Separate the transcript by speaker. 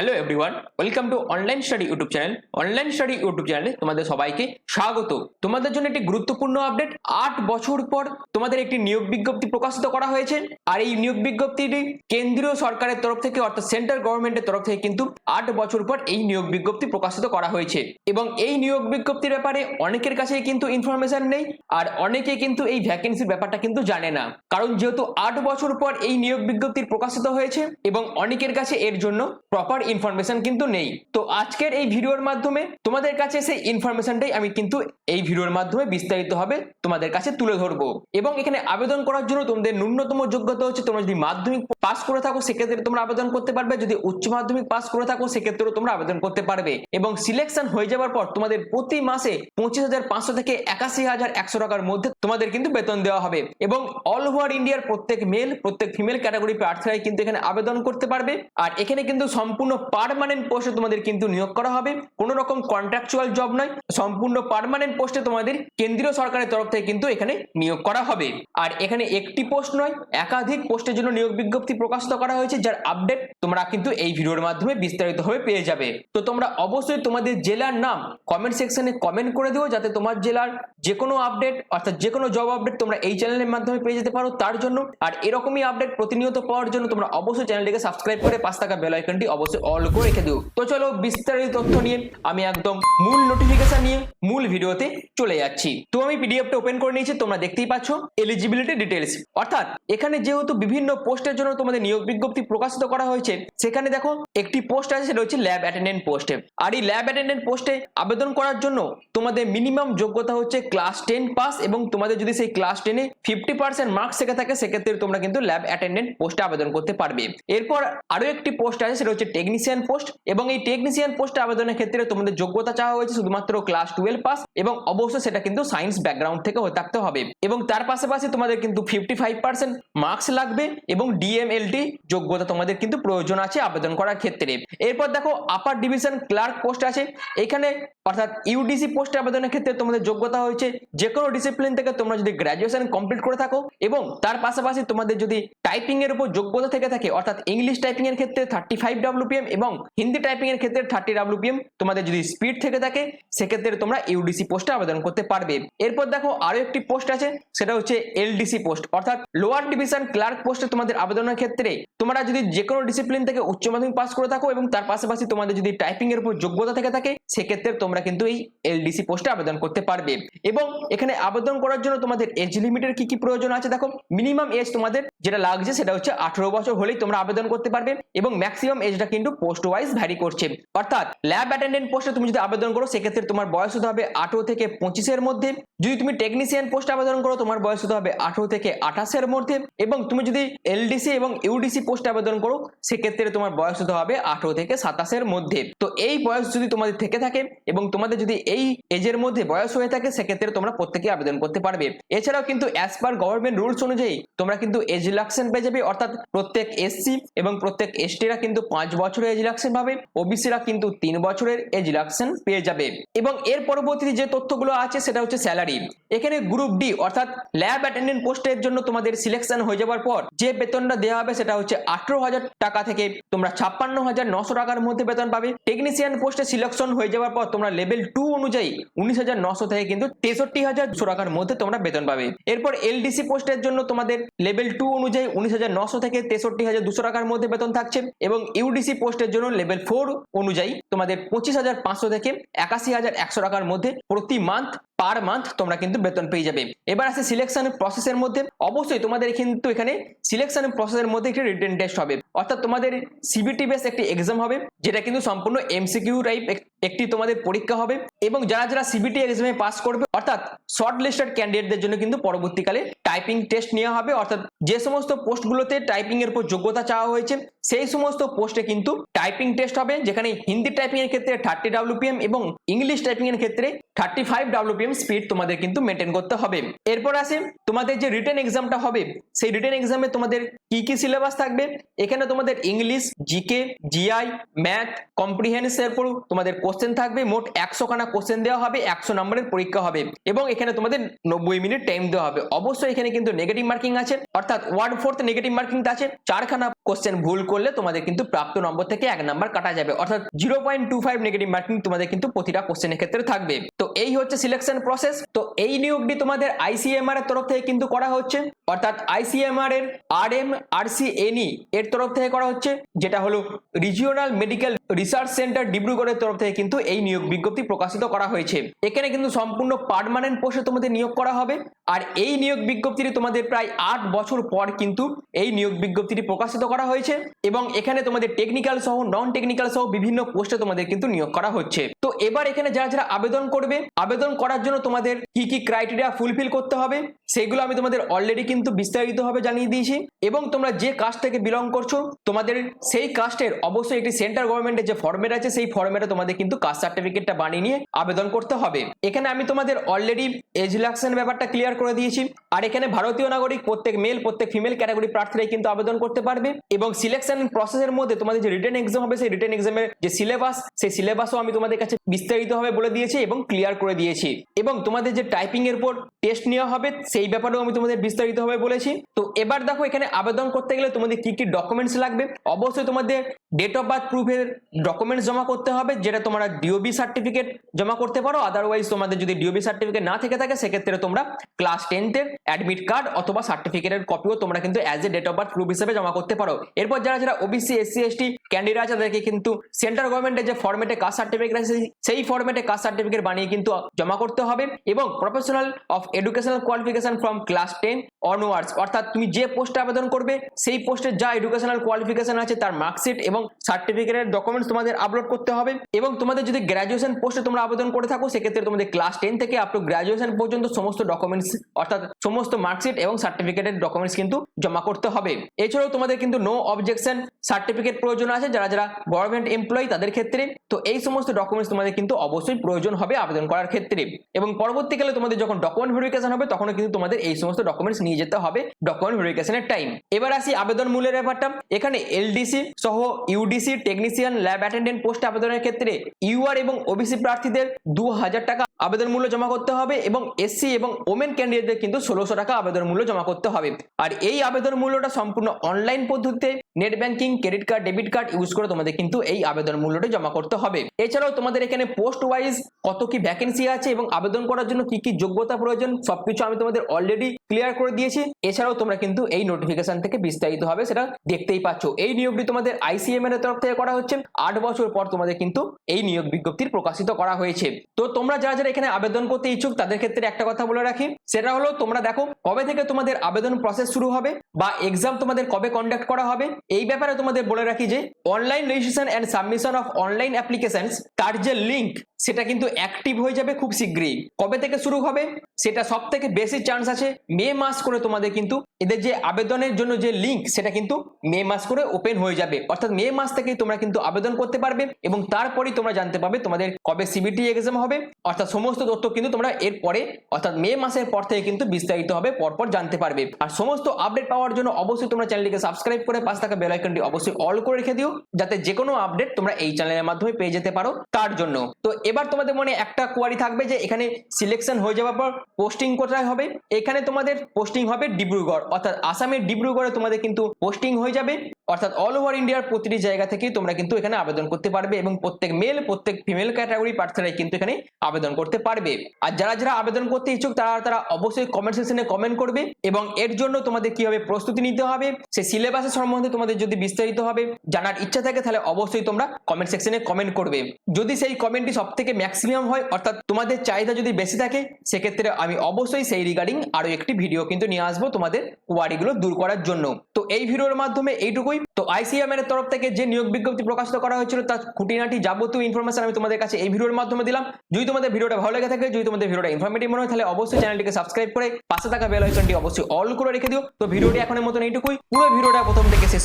Speaker 1: Hello everyone welcome to online study YouTube channel online study YouTube চ্যানেলে তোমাদের সবাইকে স্বাগত। তোমাদের জন্য একটি গুরুত্বপূর্ণ আপডেট আট বছর পর তোমাদের একটি নিয়োগ বিজ্ঞপ্তি প্রকাশিত করা হয়েছে। আর এই নিয়োগ বিজ্ঞপ্তিটি কেন্দ্রীয় সরকারের তরফ থেকে অর্থাৎ সেন্ট্রাল গভর্নমেন্টের তরফ থেকে কিন্তু আট বছর পর এই নিয়োগ বিজ্ঞপ্তি প্রকাশিত করা হয়েছে। এবং এই নিয়োগ বিজ্ঞপ্তির ব্যাপারে অনেকের কাছেই কিন্তু ইনফরমেশন নেই। আর অনেকে কিন্তু এই ভ্যাকেন্সির ব্যাপারটা কিন্তু জানে না। কারণ যেহেতু আট বছর পর এই নিয়োগ বিজ্ঞপ্তি প্রকাশিত হয়েছে এবং অনেকের কাছে এর জন্য প্রপার ইনফরমেশন কিন্তু নেই। তো আজকের এই ভিডিওর মাধ্যমে তোমাদের কাছে সেই ইনফরমেশনটাই আমি কিন্তু এই ভিডিওর মাধ্যমে বিস্তারিত হবে তোমাদের কাছে তুলে ধরবো। এবং এখানে আবেদন করার জন্য তোমাদের ন্যূনতম যোগ্যতা হচ্ছে তোমরা যদি মাধ্যমিক পাস করে থাকো, সেক্ষেত্রে তোমরা আবেদন করতে পারবে। যদি উচ্চ মাধ্যমিক পাস করে থাকো, সেক্ষেত্রেও তোমরা আবেদন করতে পারবে। এবং সিলেকশন হয়ে যাওয়ার পর তোমাদের প্রতি মাসে পঁচিশ হাজার পাঁচশো থেকে একাশি হাজার একশো টাকার মধ্যে তোমাদের কিন্তু বেতন দেওয়া হবে। এবং অল ওভার ইন্ডিয়ার প্রত্যেক মেল প্রত্যেক ফিমেল ক্যাটাগরি প্রার্থীরাই কিন্তু এখানে আবেদন করতে পারবে। আর এখানে কিন্তু সম্পূর্ণ পার্মানেন্ট পোস্টে তোমাদের কিন্তু নিয়োগ করা হবে। কোনো রকম কন্ট্রাকচুয়াল জব নয়। সম্পূর্ণ পারমানেন্ট পোস্টে তোমাদের কেন্দ্রীয় সরকারের তরফ থেকে কিন্তু এখানে নিয়োগ করা হবে। আর এখানে একটি পোস্ট নয়, একাধিক পোস্টের জন্য নিয়োগ বিজ্ঞপ্তি প্রকাশিত করা হয়েছে, যার আপডেট তোমরা কিন্তু এই ভিডিওর মাধ্যমে বিস্তারিতভাবে পেয়ে যাবে। তো তোমরা অবশ্যই তোমাদের জেলার নাম কমেন্ট সেকশনে কমেন্ট করে দিও, যাতে তোমার জেলার যে কোনো আপডেট অর্থাৎ যে কোনো জব আপডেট তোমরা এই চ্যানেলের মাধ্যমে পেয়ে যেতে পারো। তার জন্য আর এরকমই আপডেট প্রতিনিয়ত পাওয়ার জন্য তোমরা অবশ্যই চ্যানেলটিকে সাবস্ক্রাইব করে পাশ থাকা বেল আইকনটি অবশ্যই অল করে রেখে দিও। তো চলো বিস্তারিত তথ্য নিয়ে আমি একদম মূল নোটিফিকেশন নিয়ে মূল ভিডিওতে চলে যাচ্ছি। তো আমি পিডিএফটা ওপেন করে নিয়েছি, তোমরা দেখতেই পাচ্ছ এলিজিবিলিটি ডিটেলস অর্থাৎ এখানে যেহেতু বিভিন্ন পোস্টের জন্য তোমাদের নিয়োগ বিজ্ঞপ্তি প্রকাশিত করা হয়েছে, সেখানে দেখো একটি পোস্ট আছে, সেটা হচ্ছে ল্যাব অ্যাটেন্ডেন্ট পোস্টে আর এই ল্যাব অ্যাটেন্ডেন্ট পোস্টে আবেদন করার জন্য তোমাদের মিনিমাম যোগ্যতা হচ্ছে ক্লাস টেন পাস এবং তোমাদের যদি সেই ক্লাস টেনে ফিফটি পার্সেন্ট মার্কস থেকে থাকে, সেক্ষেত্রে তোমরা কিন্তু ল্যাব অ্যাটেন্ডেন্ট পোস্টে আবেদন করতে পারবে। এরপর আরও একটি পোস্ট আছে, সেটা হচ্ছে টেকনিশিয়ান পোস্ট এবং এই টেকনিশিয়ান পোস্টে আবেদনের ক্ষেত্রে তোমাদের যোগ্যতা চাওয়া হয়েছে শুধুমাত্র ক্লাস টুয়েলভ পাস এবং অবশ্যই সেটা কিন্তু সায়েন্স ব্যাকগ্রাউন্ড থেকে হয়ে থাকতে হবে। এবং তার পাশাপাশি তোমাদের কিন্তু ফিফটি ফাইভ পার্সেন্ট মার্কস লাগবে এবং ডিএমএলটি যোগ্যতা তোমাদের কিন্তু প্রয়োজন আছে আবেদন করার ক্ষেত্রে। এরপর দেখো আপার ডিভিশন ক্লার্ক পোস্ট আছে। এখানে অর্থাৎ ইউডিসি পোস্টে আবেদনের ক্ষেত্রে তোমাদের যোগ্যতা হয়েছে যে কোনো ডিসিপ্লিন থেকে তোমরা যদি গ্র্যাজুয়েশন কমপ্লিট করে থাকো এবং তার পাশাপাশি তোমাদের যদি টাইপিং এর উপর যোগ্যতা থেকে থাকে অর্থাৎ ইংলিশ টাইপিং এর ক্ষেত্রে থার্টি ফাইভ ডাব্লুপিএম এবং হিন্দি টাইপিং এর ক্ষেত্রে থার্টি ডাব্লুপিএম তোমাদের যদি স্পিড থেকে থাকে, সেক্ষেত্রে তোমরা ইউডিসি পোস্টে আবেদন করতে পারবে। এরপর দেখো আরও একটি পোস্ট আছে, সেটা হচ্ছে এলডিসি পোস্ট অর্থাৎ লোয়ার ডিভিশন ক্লার্ক পোস্টে তোমাদের আবেদনের ক্ষেত্রে তোমরা যদি যে কোনো ডিসিপ্লিন থেকে উচ্চ মাধ্যমিক পাস করে থাকো এবং তার পাশাপাশি তোমাদের যদি টাইপিং এর উপর যোগ্যতা থেকে থাকে, সেক্ষেত্রে তোমরা কিন্তু এই এলডিসি পোস্টে আবেদন করতে পারবে। এবং এখানে আবেদন করার জন্য তোমাদের এজ লিমিটের কি কি প্রয়োজন আছে দেখো মিনিমাম এজ তোমাদের যেটা লাগছে সেটা হচ্ছে আঠারো বছর হলেই তোমরা আবেদন করতে পারবে এবং ম্যাক্সিমাম এজটা কিন্তু পোস্ট ওয়াইজ ভ্যারি করছে। অর্থাৎ ল্যাব অ্যাটেন্ডেন্ট পোস্টে তুমি যদি আবেদন করো, সেক্ষেত্রে তোমার বয়স হতে হবে আঠারো থেকে পঁচিশের মধ্যে। যদি তুমি টেকনিশিয়ান পোস্টে আবেদন করো, তোমার বয়স হতে হবে আঠারো থেকে আঠাশের মধ্যে। এবং তুমি যদি এলডিসি এবং ইউডিসি পোস্টে আবেদন করো, সেক্ষেত্রে তোমার বয়স হতে হবে আঠারো থেকে সাতাশের মধ্যে। তো এই বয়স যদি তোমাদের থেকে থাকে এবং তোমাদের যদি এই এজের মধ্যে বয়স হয়ে থাকে, সেক্ষেত্রে তোমরা প্রত্যেকে আবেদন করতে পারবে। এছাড়াও কিন্তু অ্যাজ পার গভর্নমেন্ট রুলস অনুযায়ী তোমরা কিন্তু এজ রিলাক্সেন পেয়ে যাবে। অর্থাৎ প্রত্যেক এসসি এবং প্রত্যেক এসটিরা কিন্তু পাঁচ বছরের এজ রিলাক্সেন পাবে ওবিসিরা কিন্তু তিন বছরের এজ রিলাক্সেন পেয়ে যাবে। এবং এর পরবর্তীতে যে তথ্যগুলো আছে, সেটা হচ্ছে স্যালারি এখানে গ্রুপ ডি অর্থাৎ ল্যাব অ্যাটেন্ডেন্ট পোস্টের জন্য তোমাদের সিলেকশন হয়ে যাওয়ার পর, যে বেতনটা দেওয়া হবে সেটা হচ্ছে আঠারো হাজার টাকা থেকে তোমরা ছাপ্পান্ন হাজার নশো টাকার মধ্যে বেতন পাবে। টেকনিশিয়ান পোস্টে সিলেকশন হয়ে যাওয়ার পর, তোমরা লেভেল টু অনুযায়ী উনিশ হাজার নশো থেকে কিন্তু তেষট্টি হাজার দুশো টাকার মধ্যে তোমরা বেতন পাবে। এরপর এলডিসি পোস্টের জন্য তোমাদের লেভেল টু অনুযায়ী উনিশ হাজার নশো থেকে তেষট্টি হাজার দুশো টাকার মধ্যে বেতন থাকছে। এবং ইউডিসি পোস্টের জন্য লেভেল ফোর অনুযায়ী তোমাদের পঁচিশ হাজার পাঁচশো থেকে একাশি হাজার একশো টাকার মধ্যে প্রতি মান্থ পার মান্থ তোমরা কিন্তু বেতন পেয়ে যাবে। এবার আছে সিলেকশন প্রসেসের মধ্যে। অবশ্যই তোমাদের কিন্তু এখানে সিলেকশন প্রসেসের মধ্যে একটি রিটেন টেস্ট হবে। অর্থাৎ তোমাদের সিবিটি বেস একটি এক্সাম হবে, যেটা কিন্তু সম্পূর্ণ এমসিকিউ টাইপ একটি তোমাদের পরীক্ষা হবে এবং যারা যারা সিবিটি এক্সামে পাস করবে, অর্থাৎ শর্ট লিস্টেড ক্যান্ডিডেটদের জন্য কিন্তু পরবর্তীকালে টাইপিং টেস্ট নেওয়া হবে। অর্থাৎ যে সমস্ত পোস্টগুলোতে টাইপিং এর উপর যোগ্যতা চাওয়া হয়েছে, সেই সমস্ত পোস্টে কিন্তু টাইপিং টেস্ট হবে, যেখানে হিন্দি টাইপিং এর ক্ষেত্রে থার্টি ডাব্লুপিএম এবং ইংলিশ টাইপিং এর ক্ষেত্রে থার্টি ফাইভ ডাব্লুপিএম স্পিড তোমাদের কিন্তু মেনটেন করতে হবে। এরপর আসে তোমাদের যে রিটেন এক্সামটা হবে, সেই রিটেন এক্সামে তোমাদের কি কি সিলেবাস থাকবে? এখানে তোমাদের ইংলিশ জিকে জিআই ম্যাথ কম্প্রিহেন্সের পর তোমাদের কোশ্চেন থাকবে, মোট একশো খানা কোশ্চেন দেওয়া হবে, একশো নম্বরের পরীক্ষা হবে এবং এখানে তোমাদের নব্বই মিনিট টাইম দেওয়া হবে। অবশ্যই এখানে কিন্তু নেগেটিভ মার্কিং আছে, অর্থাৎ ওয়ান ফোর্থ নেগেটিভ মার্কিং আছে। চারখানা কোশ্চেন ভুল করলে তোমাদের কিন্তু প্রাপ্ত নম্বর থেকে এক নাম্বার কাটা যাবে, অর্থাৎ zero point two five negative marking তোমাদের কিন্তু প্রতিটা কোশ্চেনের ক্ষেত্রে থাকবে। তো এই হচ্ছে সিলেকশন প্রসেস তো এই নিয়োগটি তোমাদের আইসিএমআর এর তরফ থেকে কিন্তু করা হচ্ছে, অর্থাৎ আইসিএমআর এর আর এম আর সি এনই এর তরফ থেকে করা হচ্ছে, যেটা হলো রিজিওনাল মেডিকেল রিসার্চ সেন্টার ডিব্রুগড়ের তরফ থেকে কিন্তু এই নিয়োগ বিজ্ঞপ্তি প্রকাশিত করা হয়েছে। এখানে কিন্তু সম্পূর্ণ পার্মানেন্ট পোস্টে তোমাদের নিয়োগ করা হবে। আর এই নিয়োগ বিজ্ঞপ্তিটি তোমাদের প্রায় আট বছর পর কিন্তু এই নিয়োগ বিজ্ঞপ্তিটি প্রকাশিত করা হয়েছে এবং এখানে তোমাদের টেকনিক্যাল সহ নন টেকনিক্যাল সহ বিভিন্ন পোস্টে তোমাদের কিন্তু নিয়োগ করা হচ্ছে। তো এবার এখানে যারা যারা আবেদন করবে, আবেদন করার জন্য তোমাদের কি কি ক্রাইটেরিয়া ফুলফিল করতে হবে, সেগুলো আমি তোমাদের অলরেডি কিন্তু বিস্তারিতভাবে জানিয়ে দিয়েছি। এবং তোমরা যে কাস্ট থেকে বিলং করছ, তোমাদের সেই কাস্টের অবশ্যই একটি সেন্ট্রাল গভর্নমেন্টের যে ফর্মেট আছে, সেই ফর্মেটে তোমাদের কিন্তু কাস্ট সার্টিফিকেটটা বানিয়ে নিয়ে আবেদন করতে হবে। এখানে আমি তোমাদের অলরেডি এজ রিলাক্সেশন ব্যাপারটা ক্লিয়ার করে দিয়েছি। আর এখানে ভারতীয় নাগরিক, প্রত্যেক মেল প্রত্যেক ফিমেল ক্যাটাগরি প্রার্থীরাই কিন্তু আবেদন করতে পারবে। এবং সিলেকশন প্রসেসের মধ্যে তোমাদের যে রিটেন এক্সাম হবে, সেই রিটেন এক্সামের যে সিলেবাস সেই সিলেবাসও আমি তোমাদের কাছে বিস্তারিতভাবে বলে দিয়েছি এবং ক্লিয়ার করে দিয়েছি। এবং তোমাদের যে টাইপিং এর উপর টেস্ট নেওয়া হবে, সেই ব্যাপারেও আমি তোমাদের বিস্তারিতভাবে বলেছি। তো এবার দেখো এখানে আবেদন করতে গেলে তোমাদের কি কি ডকুমেন্টস লাগবে? অবশ্যই তোমাদের ডেট অফ বার্থ প্রুফের ডকুমেন্টস জমা করতে হবে, যেটা তোমরা ডিওবি সার্টিফিকেট জমা করতে পারো আদারওয়াইজ তোমাদের যদি ডিওবি সার্টিফিকেট না থেকে থাকে, সেক্ষেত্রে তোমরা ক্লাস টেন্থের অ্যাডমিট কার্ড অথবা সার্টিফিকেটের কপিও তোমরা কিন্তু as a date of birth proof হিসেবে জমা করতে পারো। এরপর যারা যারা ওবিসি এসসি এসটি ক্যান্ডিডেট আছে, তাদেরকে কিন্তু সেন্ট্রাল গভর্নমেন্টের যে ফর্মেটে কাস্ট সার্টিফিকেট আছে, সেই ফর্মেটে কাস্ট সার্টিফিকেট বানিয়ে কিন্তু জমা করতে হবে এবং professional of educational qualification from class ten onwards অর্থাৎ তুমি যে পোস্টে আবেদন করবে, সেই পোস্টের যা এডুকেশনাল কোয়ালিফিকেশন আছে, তার মার্কশিট এবং সার্টিফিকেটের ডকুমেন্টস তোমাদের আপলোড করতে হবে এবং তোমাদের যদি গ্র্যাজুয়েশন পোস্টে তোমরা আবেদন করে থাকো, সেক্ষেত্রে তোমাদের ক্লাস টেন থেকে আপ টু গ্র্যাজুয়েশন পর্যন্ত সমস্ত ডকুমেন্টস অর্থাৎ সমস্ত মার্কশিট এবং সার্টিফিকেটের ডকুমেন্টস কিন্তু জমা করতে হবে। এছাড়াও তোমাদের কিন্তু নো অবজেকশন সার্টিফিকেট প্রয়োজন আছে যারা যারা গভর্নমেন্ট এমপ্লয়ি তাদের ক্ষেত্রে। তো এই সমস্ত ডকুমেন্টস তোমাদের কিন্তু অবশ্যই প্রয়োজন হবে আবেদন করার ক্ষেত্রে। এবং পরবর্তীকালে তোমাদের যখন ডকুমেন্ট ভেরিফিকেশন হবে তখন কিন্তু তোমাদের এই সমস্ত ডকুমেন্টস নিয়ে যেতে হবে ডকুমেন্ট ভেরিফিকেশনের টাইম এবার আসি আবেদন মূল্যের ব্যাপারটা। এখানে এলডিসি সহ ইউডিসি টেকনিশিয়ান ল্যাব অ্যাটেন্ডেন্ট পোস্টে আবেদনের ক্ষেত্রে ইউআর এবং ওবিসি প্রার্থীদের দু হাজার টাকা আবেদন মূল্য জমা করতে হবে এবং এসসি এবং ওমেন ক্যান্ডিডেটদের কিন্তু ষোলোশো টাকা আবেদন মূল্য জমা করতে হবে। আর এই আবেদন মূল্যটা সম্পূর্ণ অনলাইন পদ্ধতিতে net banking credit card debit card use করে তোমাদের কিন্তু এই আবেদন মূল্যটা জমা করতে হবে। এছাড়াও তোমাদের এখানে পোস্ট ওয়াইজ কত কি ভ্যাকেন্সি আছে এবং আবেদন করার জন্য কি কি যোগ্যতা প্রয়োজন, সবকিছু আমি তোমাদের অলরেডি ক্লিয়ার করে দিয়েছি। এছাড়াও তোমরা কিন্তু এই নোটিফিকেশন থেকে বিস্তারিত হবে সেটা দেখতেই পাচ্ছ। এই নিয়োগটি তোমাদের আইসিএম এর তরফ থেকে করা হচ্ছে। আট বছর পর তোমাদের কিন্তু এই নিয়োগ বিজ্ঞপ্তির প্রকাশিত করা হয়েছে। তো তোমরা যারা যারা এখানে আবেদন করতে ইচ্ছুক, তাদের ক্ষেত্রে একটা কথা বলে রাখি। সেটা হলো তোমরা দেখো, কবে থেকে তোমাদের আবেদন প্রসেস শুরু হবে বা এক্সাম তোমাদের কবে কন্ডাক্ট করা হবে? এই ব্যাপারে তোমাদের বলে রাখি যে online registration and submission of online application তার যে লিঙ্ক সেটা কিন্তু অ্যাক্টিভ হয়ে যাবে খুব শীঘ্রই। কবে থেকে শুরু হবে, সেটা সব থেকে বেশি চান্স আছে। মে মাস করে তোমাদের কিন্তু এদের যে আবেদনের জন্য যে লিঙ্ক সেটা কিন্তু মে মাস করে ওপেন হয়ে যাবে। অর্থাৎ মে মাস থেকেই তোমরা কিন্তু আবেদন করতে পারবে এবং তারপরেই তোমরা জানতে পারবে তোমাদের কবে সিবিটি এক্সাম হবে। অর্থাৎ সমস্ত তথ্য কিন্তু তোমরা এর পরে, অর্থাৎ মে মাসের পর থেকে কিন্তু বিস্তারিত হবে পরপর জানতে পারবে। আর সমস্ত আপডেট পাওয়ার জন্য অবশ্যই তোমরা চ্যানেলটিকে সাবস্ক্রাইব করে পাশে থাকা বেল আইকনটি অবশ্যই অল করে রেখে দিও, যাতে যে কোনো আপডেট তোমরা এই চ্যানেলের মাধ্যমে পেয়ে যেতে পারো তার জন্য। তো এবার তোমাদের মনে একটা কোয়ারি থাকবে যে এখানে সিলেকশন হয়ে যাওয়ার পর পোস্টিং কোথায় হবে? এখানে তোমাদের পোস্টিং হবে ডিব্রুগড়, অর্থাৎ আসামের ডিব্রুগড়ে তোমাদের কিন্তু পোস্টিং হয়ে যাবে। অর্থাৎ অল ওভার ইন্ডিয়ার প্রতিটি জায়গা থেকেই তোমরা কিন্তু এখানে আবেদন করতে পারবে এবং প্রত্যেক মেল প্রত্যেক ফিমেল ক্যাটাগরি প্রার্থীরাই কিন্তু এখানে আবেদন করতে পারবে। আর যারা যারা আবেদন করতে ইচ্ছুক, তারা তারা অবশ্যই কমেন্ট সেকশনে কমেন্ট করবে এবং এর জন্য তোমাদের কীভাবে প্রস্তুতি নিতে হবে, সেই সিলেবাসের সম্বন্ধে তোমাদের যদি বিস্তারিত হবে, জানার ইচ্ছা থাকে তাহলে অবশ্যই তোমরা কমেন্ট সেকশনে কমেন্ট করবে। যদি সেই কমেন্টটি সব থেকে ম্যাক্সিমাম হয়, অর্থাৎ তোমাদের চাহিদা যদি বেশি থাকে, সেক্ষেত্রে আমি অবশ্যই সেই রিগার্ডিং আরও একটি ভিডিও কিন্তু নিয়ে আসব তোমাদের কোয়ারিগুলো দূর করার জন্য। তো এই ভিডিওর মাধ্যমে এইটুকুই। তো আইসিএম এর তরফ থেকে যে নিয়োগ বিজ্ঞপ্তি প্রকাশিত করা হয়েছিল, তার খুঁটিনাটি যাবতীয় ইনফরমেশন আমি তোমাদের কাছে এই ভিডিওর মাধ্যমে দিলাম। যদি তোমাদের ভিডিওটা ভালো লেগে থাকে, যদি তোমাদের ভিডিওটা ইনফরমেটিভ মনে হয়, তাহলে অবশ্যই চ্যানেলটিকে সাবস্ক্রাইব করে পাশে থাকা বেল আইকনটি অবশ্যই অল করে রেখে দিও। তো ভিডিওটি এখনের মতন এইটুকুই। পুরো ভিডিওটা প্রথম থেকে শেষ